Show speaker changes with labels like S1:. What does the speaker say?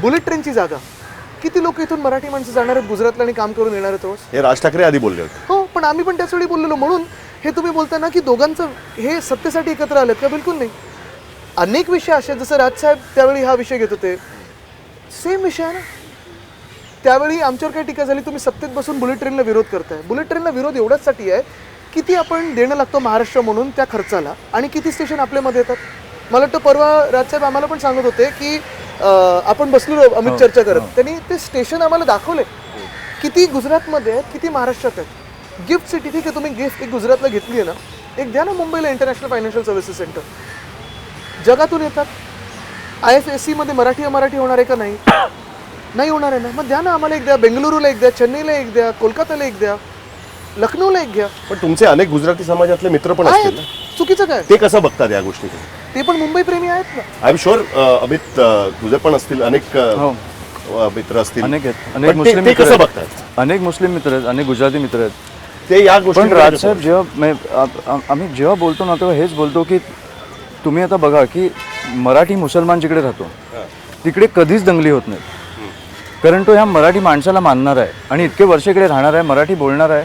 S1: Bullet ट्रेनची जागा. किती लोक इथून मराठी माणसं जाणार आहेत गुजरातला आणि काम करून येणार आहेत रोज
S2: हे राज ठाकरे आधी बोलले होते.
S1: हो पण आम्ही पण त्याच वेळी बोललेलो. म्हणून हे तुम्ही बोलताना की दोघांचं हे सत्तेसाठी एकत्र आलेत का? बिलकुल नाही. अनेक विषय असे जसं राजसाहेब त्यावेळी हा विषय घेत होते. सेम विषय आहे ना? त्यावेळी आमच्यावर काय टीका झाली. तुम्ही सत्तेत बसून बुलेट ट्रेनला विरोध करताय. बुलेट ट्रेनला विरोध एवढ्याचसाठी आहे किती आपण देणं लागतो महाराष्ट्र म्हणून त्या खर्चाला? आणि किती स्टेशन आपल्यामध्ये येतात? मला वाटतं परवा राजसाहेब आम्हाला पण सांगत होते की आपण बसलो अमित चर्चा करत. त्यांनी ते स्टेशन आम्हाला दाखवले. किती गुजरातमध्ये आहेत किती महाराष्ट्रात आहेत. गिफ्ट सिटी ठीक आहे तुम्ही गिफ्ट एक गुजरातला घेतली आहे ना. एक द्या ना मुंबईला इंटरनॅशनल फायनान्शियल सर्व्हिसेस सेंटर जगातून येतात. आय एफ एस सीमध्ये मराठी अमराठी होणार आहे का नाही? नाही होणार आहे ना. मग द्या ना आम्हाला एक द्या. बेंगलुरूला एक द्या चेन्नईला एक द्या कोलकाताला एक द्या लखनौला एक घ्या
S2: पण तुमचे अनेक गुजराती समाजातले मित्र पण असतील
S1: आहेत
S2: ना.
S1: चुकीचं काय?
S2: ते कसं बघतात या गोष्टी
S1: ते पण मुंबई प्रेमी आहेत ना.
S2: I am sure Amit uh, तुझे पण असतील अनेक अ,
S3: हो.
S2: अ, मित्र असतील.
S3: अनेक आहेत.
S2: पण
S3: अनेक
S2: ते-
S3: मुस्लिम
S2: ते
S3: मित्र
S2: कसं
S3: आहेत.
S2: बघतात
S3: अनेक मुस्लिम मित्र आहेत अनेक गुजराती मित्र आहेत.
S2: ते या गोष्टी
S3: पण राजसाहेब जेव्हा मैं- आप- आम- आम्ही जेव्हा बोलतो ना तेव्हा हेच बोलतो की तुम्ही आता बघा की मराठी मुसलमान जिकडे राहतो तिकडे कधीच दंगली होत नाही. कारण तो ह्या मराठी माणसाला मानणार आहे आणि इतके वर्ष इकडे राहणार आहे मराठी बोलणार आहे.